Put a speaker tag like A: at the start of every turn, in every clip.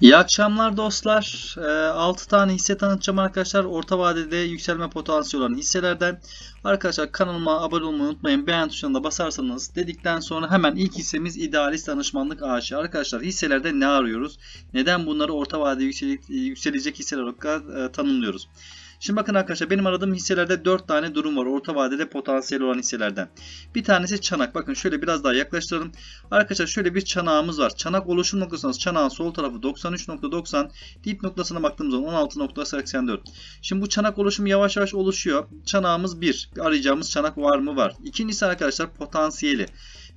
A: İyi akşamlar dostlar. 6 tane hisse tanıtacağım arkadaşlar. Orta vadede yükselme potansiyeli olan hisselerden. Arkadaşlar kanalıma abone olmayı unutmayın. Beğen tuşuna da basarsanız dedikten sonra hemen ilk hissemiz idealist danışmanlık AŞ. Arkadaşlar hisselerde ne arıyoruz? Neden bunları orta vadede yükselecek, yükselecek hisseler olarak e, tanımlıyoruz? Şimdi bakın arkadaşlar benim aradığım hisselerde 4 tane durum var. Orta vadede potansiyeli olan hisselerden. Bir tanesi çanak. Bakın şöyle biraz daha yaklaştıralım. Arkadaşlar şöyle bir çanağımız var. Çanak oluşum noktasında çanağın sol tarafı 93.90. Dip noktasına baktığımız zaman 16.84. Şimdi bu çanak oluşumu yavaş yavaş oluşuyor. Çanağımız 1. Arayacağımız çanak var mı? Var. İkincisi arkadaşlar potansiyeli.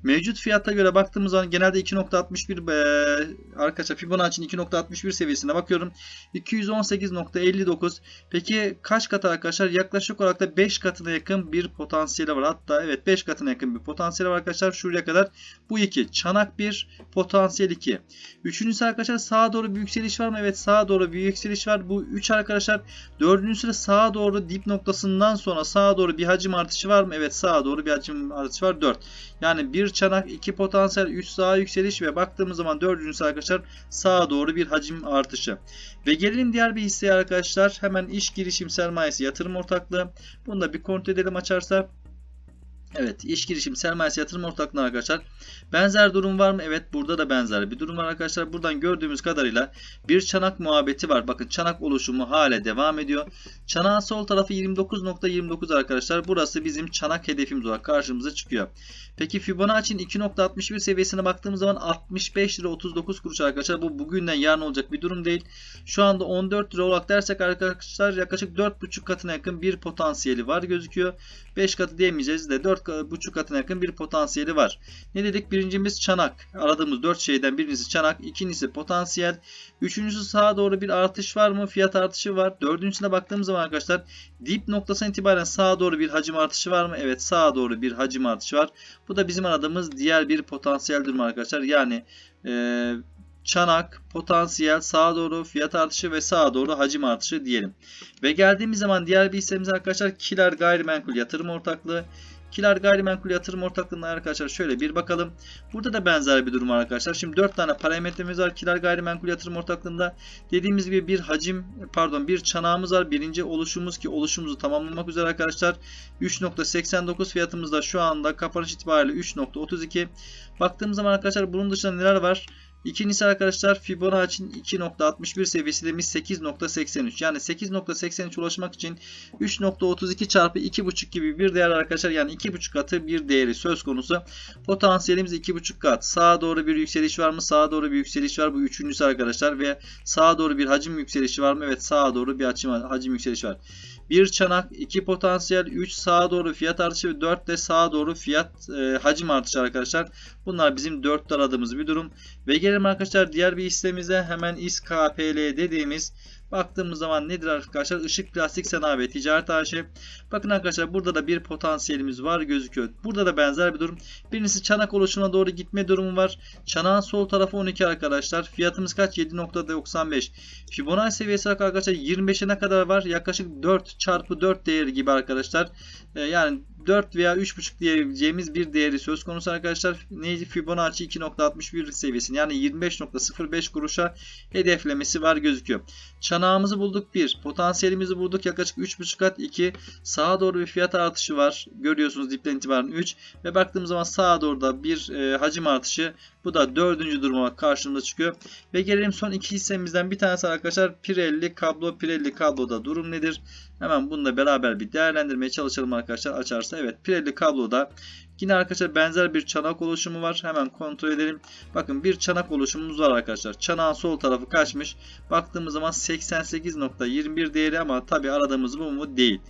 A: Mevcut fiyata göre baktığımız zaman genelde 2.61 e, arkadaşlar Fibonacci'nin 2.61 seviyesine bakıyorum. 218.59 Peki kaç kat arkadaşlar? Yaklaşık olarak da 5 katına yakın bir potansiyeli var. Hatta evet 5 katına yakın bir potansiyeli var arkadaşlar. Şuraya kadar bu 2. Çanak 1, potansiyel 2. Üçüncüsü arkadaşlar sağa doğru bir yükseliş var mı? Evet sağa doğru bir yükseliş var. Bu 3 arkadaşlar. Dördüncüsü de sağa doğru dip noktasından sonra sağa doğru bir hacim artışı var mı? Evet sağa doğru bir hacim artışı var. 4. Yani bir çanak, iki potansiyel, 3 sağa yükseliş ve baktığımız zaman dördüncüsü arkadaşlar sağa doğru bir hacim artışı. Ve gelelim diğer bir hisseye arkadaşlar. Hemen iş girişim sermayesi yatırım ortaklığı. Bunu da bir kontrol edelim açarsa. Evet iş girişim sermayesi yatırım ortaklığına arkadaşlar. Benzer durum var mı? Evet burada da benzer bir durum var arkadaşlar. Buradan gördüğümüz kadarıyla bir çanak muhabbeti var. Bakın çanak oluşumu hala devam ediyor. Çanağın sol tarafı 29.29 arkadaşlar. Burası bizim çanak hedefimiz olarak karşımıza çıkıyor. Peki Fibonacci'nin 2.61 seviyesine baktığımız zaman 65 lira 39 kuruş arkadaşlar. Bu bugünden yarın olacak bir durum değil. Şu anda 14 lira olarak dersek arkadaşlar yaklaşık 4.5 katına yakın bir potansiyeli var gözüküyor. 5 katı diyemeyeceğiz de 4.5 katına yakın bir potansiyeli var. Ne dedik? Birincimiz çanak. Aradığımız 4 şeyden birincisi çanak. ikincisi potansiyel. Üçüncüsü sağa doğru bir artış var mı? Fiyat artışı var. Dördüncüsüne baktığımız zaman arkadaşlar dip noktasına itibaren sağa doğru bir hacim artışı var mı? Evet sağa doğru bir hacim artışı var. Bu da bizim aradığımız diğer bir potansiyel durum arkadaşlar. Yani e, çanak, potansiyel, sağa doğru fiyat artışı ve sağa doğru hacim artışı diyelim. Ve geldiğimiz zaman diğer bir hissemiz arkadaşlar Kiler Gayrimenkul Yatırım Ortaklığı. Kiler Gayrimenkul Yatırım Ortaklığı'na arkadaşlar şöyle bir bakalım. Burada da benzer bir durum var arkadaşlar. Şimdi 4 tane parametremiz var Kiler Gayrimenkul Yatırım Ortaklığı'nda. Dediğimiz gibi bir hacim pardon bir çanağımız var. Birinci oluşumuz ki oluşumuzu tamamlamak üzere arkadaşlar. 3.89 fiyatımız da şu anda kapanış itibariyle 3.32. Baktığımız zaman arkadaşlar bunun dışında neler var? İkincisi arkadaşlar Fibonacci'nin 2.61 seviyesi demiş 8.83. Yani 8.83 ulaşmak için 3.32 çarpı 2.5 gibi bir değer arkadaşlar. Yani 2.5 katı bir değeri söz konusu. Potansiyelimiz 2.5 kat. Sağa doğru bir yükseliş var mı? Sağa doğru bir yükseliş var. Bu üçüncüsü arkadaşlar. Ve sağa doğru bir hacim yükselişi var mı? Evet sağa doğru bir hacim, hacim yükselişi var. 1 çanak, 2 potansiyel, 3 sağa doğru fiyat artışı ve 4 de sağa doğru fiyat e, hacim artışı arkadaşlar. Bunlar bizim 4 aradığımız bir durum. Ve gelelim arkadaşlar diğer bir hissemize hemen İSKPL dediğimiz Baktığımız zaman nedir arkadaşlar? Işık Plastik Sanayi ve Ticaret AŞ. Bakın arkadaşlar burada da bir potansiyelimiz var gözüküyor. Burada da benzer bir durum. Birincisi çanak oluşuna doğru gitme durumu var. Çanağın sol tarafı 12 arkadaşlar. Fiyatımız kaç? 7.95. Fibonacci seviyesi arkadaşlar 25'e ne kadar var? Yaklaşık 4 çarpı 4 değeri gibi arkadaşlar. Ee, yani 4 veya 3.5 diyebileceğimiz bir değeri söz konusu arkadaşlar. Neydi? Fibonacci 2.61 seviyesini yani 25.05 kuruşa hedeflemesi var gözüküyor. Çanağımızı bulduk 1. Potansiyelimizi bulduk yaklaşık 3.5 kat 2. Sağa doğru bir fiyat artışı var. Görüyorsunuz dipten itibaren 3. Ve baktığımız zaman sağa doğru da bir e, hacim artışı. Bu da dördüncü duruma karşımıza çıkıyor. Ve gelelim son iki hissemizden bir tanesi arkadaşlar Pirelli kablo. Pirelli kabloda durum nedir? Hemen bununla beraber bir değerlendirmeye çalışalım arkadaşlar açarsa. Evet Pirelli kabloda yine arkadaşlar benzer bir çanak oluşumu var. Hemen kontrol edelim. Bakın bir çanak oluşumumuz var arkadaşlar. Çanağın sol tarafı kaçmış? Baktığımız zaman 88.21 değeri ama tabi aradığımız bu mu? Değil.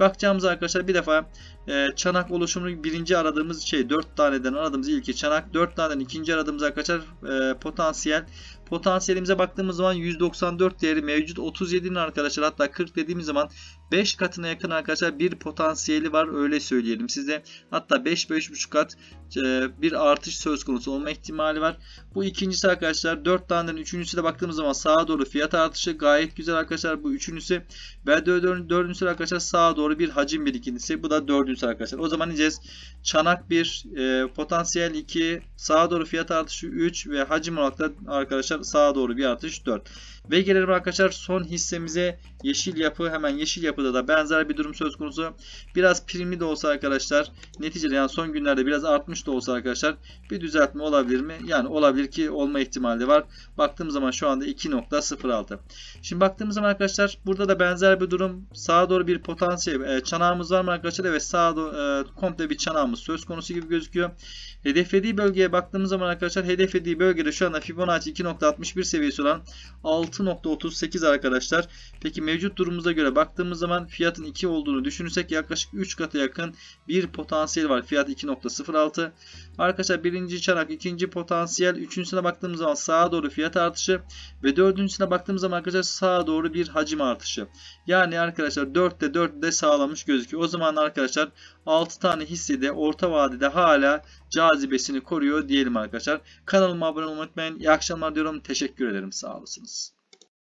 A: Bakacağımız arkadaşlar bir defa e, çanak oluşumunu birinci aradığımız şey 4 taneden aradığımız ilki çanak 4 taneden ikinci aradığımız arkadaşlar e, potansiyel potansiyelimize baktığımız zaman 194 değeri mevcut 37'nin arkadaşlar hatta 40 dediğimiz zaman 5 katına yakın arkadaşlar bir potansiyeli var öyle söyleyelim size. Hatta 5-5,5 kat e, bir artış söz konusu olma ihtimali var. Bu ikincisi arkadaşlar 4 tanenin üçüncüsü de baktığımız zaman sağa doğru fiyat artışı gayet güzel arkadaşlar bu üçüncüsü. Ve dör- dördüncüsü arkadaşlar sağa doğru bir hacim birikintisi. Bu da dördüncüsü arkadaşlar. O zaman diyeceğiz çanak 1, e, potansiyel 2, sağa doğru fiyat artışı 3 ve hacim olarak da arkadaşlar sağa doğru bir artış 4. Ve gelelim arkadaşlar son hissemize yeşil yapı. Hemen yeşil yapıda da benzer bir durum söz konusu. Biraz primli de olsa arkadaşlar neticede yani son günlerde biraz artmış da olsa arkadaşlar bir düzeltme olabilir mi? Yani olabilir ki olma ihtimali de var. Baktığım zaman şu anda 2.06. Şimdi baktığımız zaman arkadaşlar burada da benzer bir durum. Sağa doğru bir potansiyel e, çanağımız var mı arkadaşlar? Evet sağa doğru e, komple bir çanağımız söz konusu gibi gözüküyor. Hedeflediği bölgeye baktığımız zaman arkadaşlar hedeflediği bölgede şu anda Fibonacci 2.61 seviyesi olan 6.38 arkadaşlar. Peki mevcut durumumuza göre baktığımız zaman fiyatın 2 olduğunu düşünürsek yaklaşık 3 kata yakın bir potansiyel var. Fiyat 2.06. Arkadaşlar birinci çanak, ikinci potansiyel, üçüncüsüne baktığımız zaman sağa doğru fiyat artışı ve dördüncüsüne baktığımız zaman arkadaşlar sağa doğru bir hacim artışı. Yani arkadaşlar 4'te 4'de sağlamış gözüküyor. O zaman arkadaşlar 6 tane hissede orta vadede hala cazibesini koruyor diyelim arkadaşlar. Kanalıma abone olmayı unutmayın. İyi akşamlar diyorum. Teşekkür ederim. Sağ olasınız.